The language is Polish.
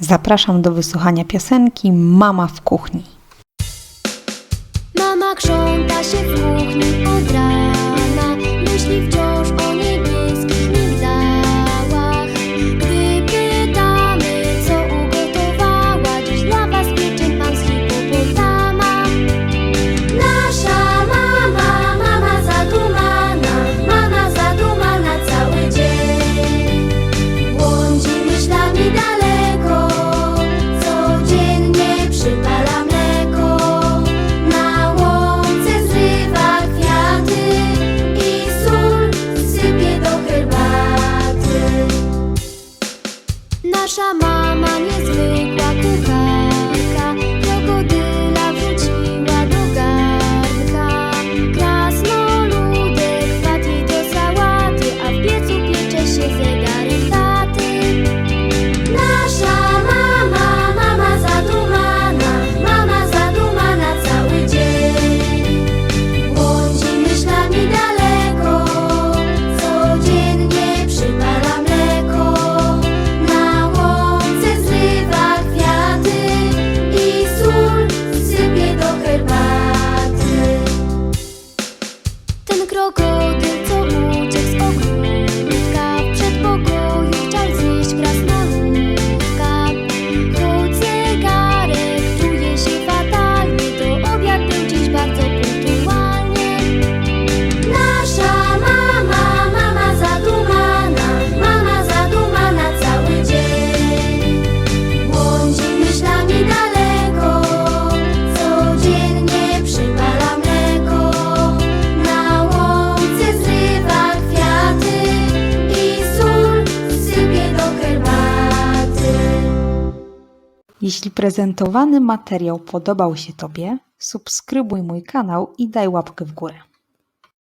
Zapraszam do wysłuchania piosenki Mama w kuchni. Mama grząta się w kuchni. Наша мама не злить. こ Jeśli prezentowany materiał podobał się Tobie, subskrybuj mój kanał i daj łapkę w górę.